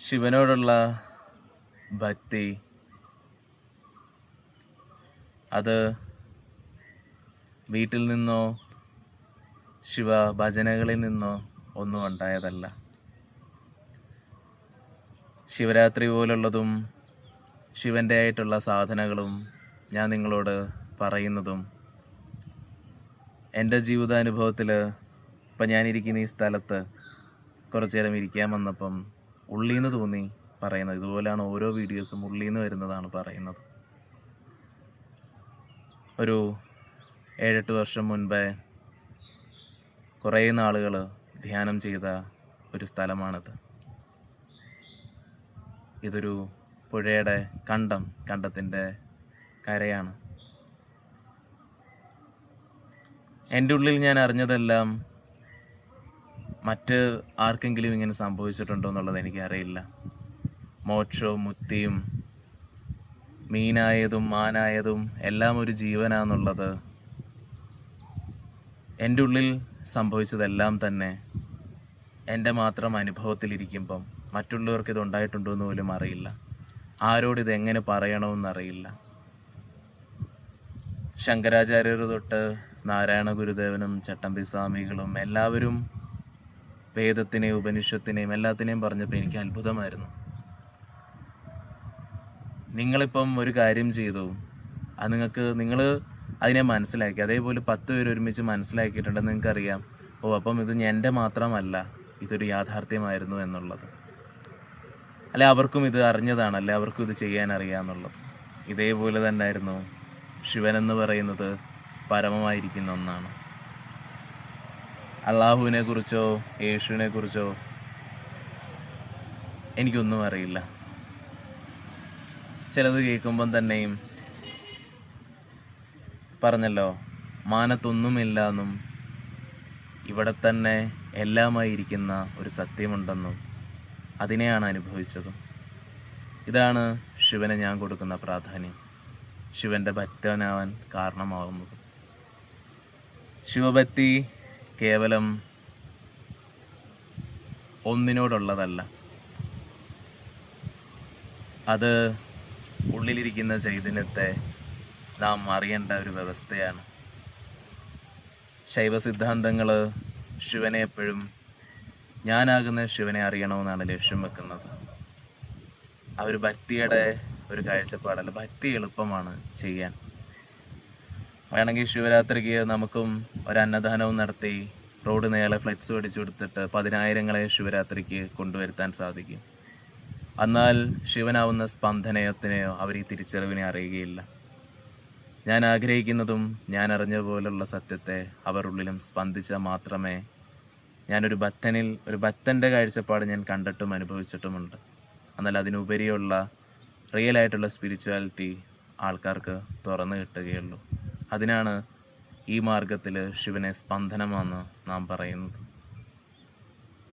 ശിവനോടുള്ള ഭക്തി അത് വീട്ടിൽ നിന്നോ ശിവ ഭജനകളിൽ നിന്നോ ഒന്നും ഉണ്ടായതല്ല. ശിവരാത്രി പോലുള്ളതും ശിവന്റെ ആയിട്ടുള്ള സാധനകളും ഞാൻ നിങ്ങളോട് പറയുന്നതും എന്റെ ജീവിതാനുഭവത്തിൽ ഇപ്പം ഞാനിരിക്കുന്ന ഈ സ്ഥലത്ത് കുറച്ചു നേരം ഇരിക്കാൻ വന്നപ്പം ഉള്ളീന്ന് തോന്നി പറയുന്നത്. ഇതുപോലെയാണ് ഓരോ വീഡിയോസും ഉള്ളിന്ന് വരുന്നതാണ് പറയുന്നത്. ഒരു ഏഴെട്ട് വർഷം മുൻപേ കുറേ നാളുകൾ ധ്യാനം ചെയ്ത ഒരു സ്ഥലമാണിത്. ഇതൊരു പുഴയുടെ കണ്ടം കണ്ടത്തിന്റെ കരയാണ്. എന്റെ ഉള്ളിൽ ഞാൻ അറിഞ്ഞതെല്ലാം മറ്റ് ആർക്കെങ്കിലും ഇങ്ങനെ സംഭവിച്ചിട്ടുണ്ടോ എന്നുള്ളത് എനിക്കറിയില്ല. മോക്ഷവും മുത്തിയും മീനായതും മാനായതും എല്ലാം ഒരു ജീവനാന്നുള്ളത് എന്റെ ഉള്ളിൽ സംഭവിച്ചതെല്ലാം തന്നെ എന്റെ മാത്രം അനുഭവത്തിലിരിക്കുമ്പം മറ്റുള്ളവർക്ക് ഇത് ഉണ്ടായിട്ടുണ്ടോ എന്ന് പോലും അറിയില്ല. ആരോട് ഇത് എങ്ങനെ പറയണമെന്നറിയില്ല. ശങ്കരാചാര്യർ തൊട്ട് നാരായണ ഗുരുദേവനും ചട്ടമ്പി സ്വാമികളും എല്ലാവരും വേദത്തിനെയും ഉപനിഷത്തിനെയും എല്ലാത്തിനെയും പറഞ്ഞപ്പോൾ എനിക്ക് അത്ഭുതമായിരുന്നു. നിങ്ങളിപ്പം ഒരു കാര്യം ചെയ്തു. അത് നിങ്ങൾക്ക് നിങ്ങൾ അതിനെ മനസ്സിലാക്കി. അതേപോലെ പത്ത് പേര് ഒരുമിച്ച് മനസ്സിലാക്കിയിട്ടുണ്ടെന്ന് നിങ്ങൾക്കറിയാം. ഓ അപ്പം ഇത് എന്റെ മാത്രമല്ല ഇതൊരു യാഥാർത്ഥ്യമായിരുന്നു എന്നുള്ളത്. അല്ലെ അവർക്കും ഇത് അറിഞ്ഞതാണ് അല്ലെ അവർക്കും ഇത് ചെയ്യാൻ അറിയാമെന്നുള്ളത് ഇതേപോലെ തന്നെ ആയിരുന്നു ശിവൻ ശിവനെന്ന് പറയുന്നത് പരമമായിരിക്കുന്ന ഒന്നാണ്. അള്ളാഹുവിനെ കുറിച്ചോ യേശുവിനെ കുറിച്ചോ എനിക്കൊന്നും അറിയില്ല. ചിലത് കേൾക്കുമ്പം തന്നെയും പറഞ്ഞല്ലോ മാനത്തൊന്നുമില്ല എന്നും ഇവിടെ തന്നെ എല്ലാമായി ഇരിക്കുന്ന ഒരു സത്യമുണ്ടെന്നും അതിനെയാണ് അനുഭവിച്ചതും. ഇതാണ് ശിവന് ഞാൻ കൊടുക്കുന്ന പ്രാധാന്യം. ശിവന്റെ ഭക്തനാവാൻ കാരണമാകുന്നത് ശിവഭക്തി കേവലം ഒന്നിനോടുള്ളതല്ല. അത് ഉള്ളിലിരിക്കുന്ന ചൈതന്യത്തെ നാം അറിയേണ്ട ഒരു വ്യവസ്ഥയാണ്. ശൈവ സിദ്ധാന്തങ്ങൾ ശിവനെ എപ്പോഴും ഞാനാകുന്ന ശിവനെ അറിയണമെന്നാണ് ലക്ഷ്യം വെക്കുന്നത്. ആ ഒരു ഭക്തിയുടെ ഒരു കാഴ്ചപ്പാടല്ല ഭക്തി എളുപ്പമാണ് ചെയ്യാൻ. വേണമെങ്കിൽ ശിവരാത്രിക്ക് നമുക്കും ഒരു അന്നദാനവും നടത്തി റോഡ് നേരെ ഫ്ലെക്സ് പിടിച്ചു കൊടുത്തിട്ട് പതിനായിരങ്ങളെ ശിവരാത്രിക്ക് കൊണ്ടുവരുത്താൻ സാധിക്കും. എന്നാൽ ശിവനാവുന്ന സ്പന്ദനയത്തിനെയോ അവർ ഈ തിരിച്ചറിവിനെ അറിയുകയില്ല. ഞാൻ ആഗ്രഹിക്കുന്നതും ഞാൻ അറിഞ്ഞ പോലുള്ള സത്യത്തെ അവരുള്ളിലും സ്പന്ദിച്ചാൽ മാത്രമേ ഞാനൊരു ഭക്തനിൽ ഒരു ഭക്തന്റെ കാഴ്ചപ്പാട് ഞാൻ കണ്ടിട്ടും അനുഭവിച്ചിട്ടുമുണ്ട്. എന്നാൽ അതിനുപരിയുള്ള റിയൽ ആയിട്ടുള്ള സ്പിരിച്വാലിറ്റി ആൾക്കാർക്ക് തുറന്നു കിട്ടുകയുള്ളൂ. അതിനാണ് ഈ മാർഗത്തിൽ ശിവനെ സ്പന്ദനമെന്ന് നാം പറയുന്നത്.